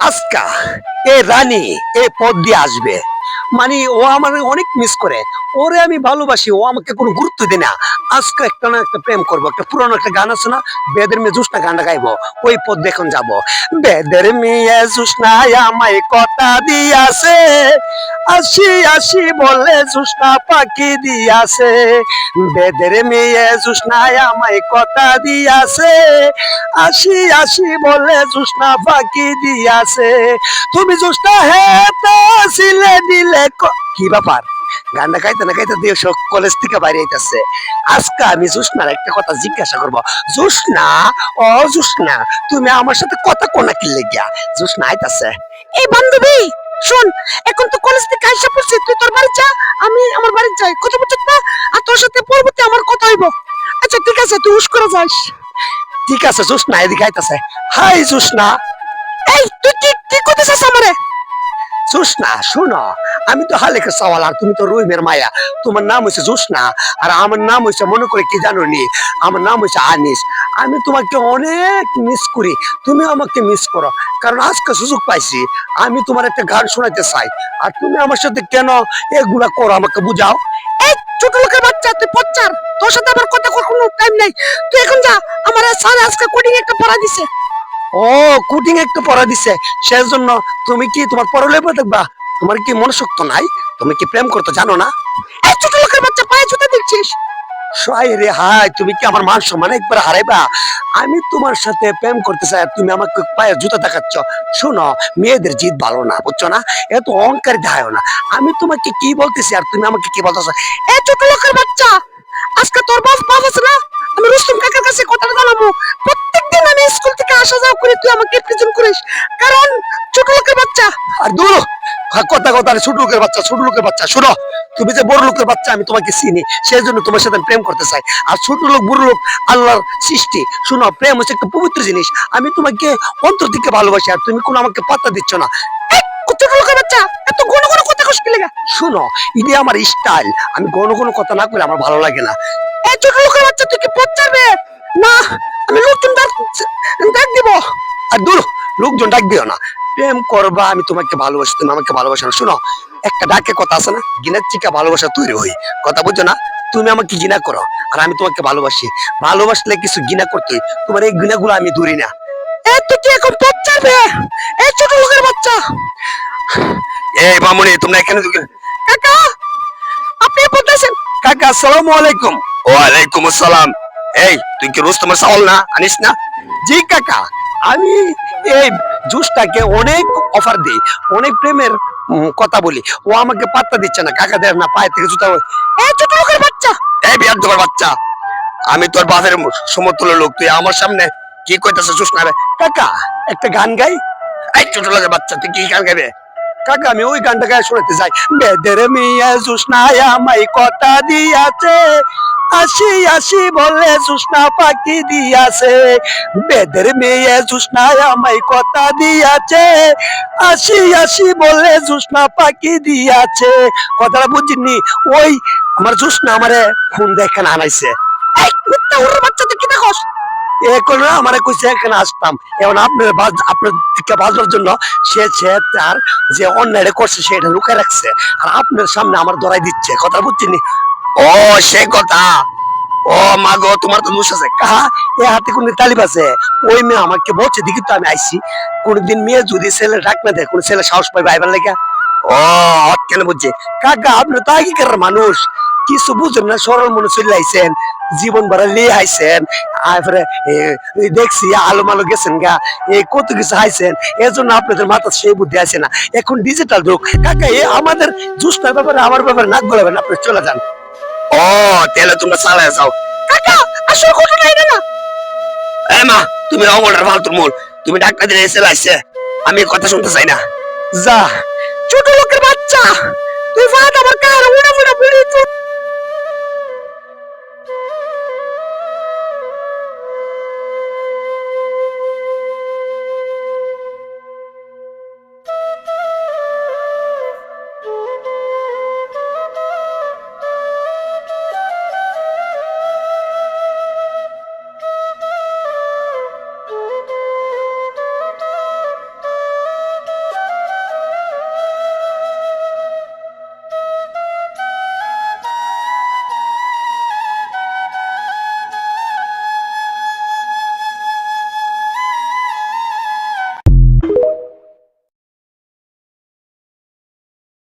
আজকা এ রানী এ পদ দিয়ে আসবে। মানে ও আমার অনেক মিস করে। ওরে আমি ভালোবাসি, ও আমাকে কোনো গুরুত্ব দেয় না। আজকে একটা না একটা প্রেম করব, একটা পুরানো একটা গান আছে না, বেদের মেয়ে জুসনা গানটা গাইবো, ওই পদ দেখুন যাব। বেদের মেয়ে জুসনায় আমায় কথা দিয়াছে, আসি আসি বলে জুসনা পাখি দিয়াছে। বেদের মেয়ে জুসনায় আমায় কথা দিয়াছে, আসি আসি বলে জুসনা ফাঁকি দিয়াছে। তুমি জুসনা হেতে সিলে দিলে কি ব্যাপার? গানটা গাইতে না গাইতে দিয়ে সব কলেজ থেকে বাইরে আইতাছে। আজকে আমি জুসনার একটা কথা জিজ্ঞাসা করব। জুসনা ও জুসনা তুমি আমার সাথে কথা কোনা কি লেগিয়া? জুসনা আইতাছে। এই বান্ধবী শোন এখন তো কলেজ থেকে আইসা পড়ছি তুই তোর বাড়ি যা আমি আমার বাড়ি যাই। কথা বলছিস না? আর তোর সাথে পরবর্তী আমার কথা হইব। আচ্ছা ঠিক আছে তুই উস করে যাস। ঠিক আছে জুসনা এদিকে আইতাছে। হাই জুসনা। এই তুই কি কি করতেছিস আমারে? জোসনা, শোনো, আমি তো হালেকে সওয়াল, আর তুমি তো রুইমের মায়া। তোমার নাম হয়েছে জোসনা, আর আমার নাম হয়েছে মনে করে কি জানো নি আমার নাম হয়েছে আনিস। আমি তোমাকে অনেক মিস করি, তুমি আমাকে মিস করো, কারণ আজকে সুযোগ পাইছি, আমি তোমার একটা গান শোনাতে চাই। আর তুমি আমার সাথে কেন এগুলা করো, আমাকে বুঝাও? এই ছোট লোকের বাচ্চা, তুই পচ্চার তোর সাথে আমার কথা কোনো টাইম নাই। তুই এখন যা, আমার স্যার আজকে কোডিং একটা পড়া দিছে। ও কুটিং একটু পড়া দিছে। সেই জন্য তুমি কি তোমার দেখবা তোমার কি মনসক্ত নাই? তুমি কি প্রেম করতে জানো না? এই ছোট লোকের বাচ্চা, পায়ে রে হাই তুমি কি আমার মান সম্মান একবার হারাইবা? আমি তোমার সাথে প্রেম করতে চাই তুমি আমাকে পায়ে জুতা দেখাচ্ছ। শোনো, মেয়েদের জিত ভালো না, বুঝছ না? এত অহংকার দেখায় না আমি তোমাকে কি বলতেছি, আর তুমি আমাকে কি বলতেছো? এই ছোট লোকের বাচ্চা, আজকে তোর বাস বাস আছে না? আমি রুস্তম কাকার কাছে কথাটা জানাব। আমি স্কুল থেকে আসা যাওয়া করি তুই আমাকে প্রেজেন্ট করিস। কারণ ছোট লোকের বাচ্চা। আর দূর। কথা কথা ছোট লোকের বাচ্চা ছোট লোকের বাচ্চা শোনো। তুমি যে বড় লোকের বাচ্চা আমি তোমাকে চিনি। সেই জন্য তোমার সাথে প্রেম করতে চাই। আর ছোট লোক বড় লোক আল্লাহর সৃষ্টি। শোনো প্রেম হচ্ছে একটা পবিত্র জিনিস। আমি তোমাকে অন্তর থেকে ভালোবাসি আর তুমি কোনো আমাকে পাত্তা দিচ্ছ না। ছোট লোকের বাচ্চা এত ঘন ঘন কথা লেগা? শোনো ইনি আমার স্টাইল আমি কোনো কোনো কথা না করে আমার ভালো লাগে না। এই ছোট লোকের বাচ্চা তুই কি পচাবে না, আমি লোকজন ডাক ডাক দিব। আর দূর, লোকজন ডাক দিও না। প্রেম করবা, আমি তোমাকে ভালোবাসি, তুমি আমাকে ভালোবাসো শোনো, একটা ডাকে কথা আছে না, গিনার চিকা ভালোবাসা তৈরি হই কথা বুঝছ না? তুমি আমাকে গিনা করো, আর আমি তোমাকে ভালোবাসি। ভালোবাসলে কিছু গিনা করতে তোমার এই গিনাগুলো আমি ধরি না। এই তুই কি এখন পচাবে এই ছোট লোকের বাচ্চা। এই মামুনি তোমরা এখানে কাকা, আপনি বলতেছেন কাকা, আসসালামু আলাইকুম। ওয়ালাইকুম আসসালাম। এই তুই কি রোস্তমের সাওয়াল না আনিস না? জি কাকা আমি এই জুসটাকে অনেক অফার দিই অনেক প্রেমের কথা বলি। ও আমাকে পাত্তা দিচ্ছে না কাকা দেয় না পায়ে থেকে জুতা এই ছোট লোকের বাচ্চা! এই বিয়ার তোমার বাচ্চা আমি তোর বাপের সমতুল্য লোক তুই আমার সামনে কি কইতাছ জুস না রে? কাকা একটা গান গাই? এই ছোট লোকের বাচ্চা তুই কি গান গাইবে? কাকা আমি ওই গানটা গায়ে শোনাতে যাই বেদের মিয়া জুস জুসনায় আমায় কথা দিয়াছে আসি আসি বলে জুসনা পাখি দিয়াছে। বেদের মেয়ে জুসনায় আমায় কথা দিয়াছে। আসি আসি বলে জুসনা পাখি দিয়াছে। কথাটা বুঝিনি ওই আমার জুসনা আমারে ফোন দেখে আনাইছে। এই মিথ্যা উড়ের বাচ্চা তুই কি দেখোস? এখন আমারে কইছে এখানে আসতাম। এখন আপনার আপনার দিকে বাজার জন্য সে সে তার যে অন্যায় করছে সেটা লুকায় রাখছে। আর আপনার সামনে আমার ধরাই দিচ্ছে। কথা বুঝছেন ও, সে কথা। ও, মা গো, তোমার তো দোষ আছে। কাহা, এ হাতে কোন তালিব আছে? ওই মেয়ে আমাকে বলছে, দেখি তো আমি আইছি। কোনদিন মেয়ে যদি ছেলে ডাক না দেয়, কোন ছেলে সাহস পাইবে আইবার লেগে? ও কেন বুঝছে? কাকা, আপনি তো আগেকার মানুষ। কিছু বুঝেন না, সরল মনে চলে আইছেন। জীবন ভরা লিয়ে আইছেন। তারপরে দেখছি, আলো মালো গেছেন গা। এই কত কিছু হাইছেন এর জন্য আপনাদের মাথা সেই বুদ্ধি আছে না। এখন ডিজিটাল যুগ। কাকা, এ, আমাদের জুসটার ব্যাপারে, আমার ব্যাপারে নাক গলাবেন আপনি চলে যান। ও তাহলে তোমরা চালায় যাও। কাকা আসল ঘটনা এটা না। এ মা তুমি অমলের ফালতুর মূল। তুমি ডাক্তার দিলে এসে লাইছে। আমি কথা শুনতে চাই না। যা। ছোট লোকের বাচ্চা। তুই ভাত আমার কার? উড়া ফুড়া বুড়ি তুই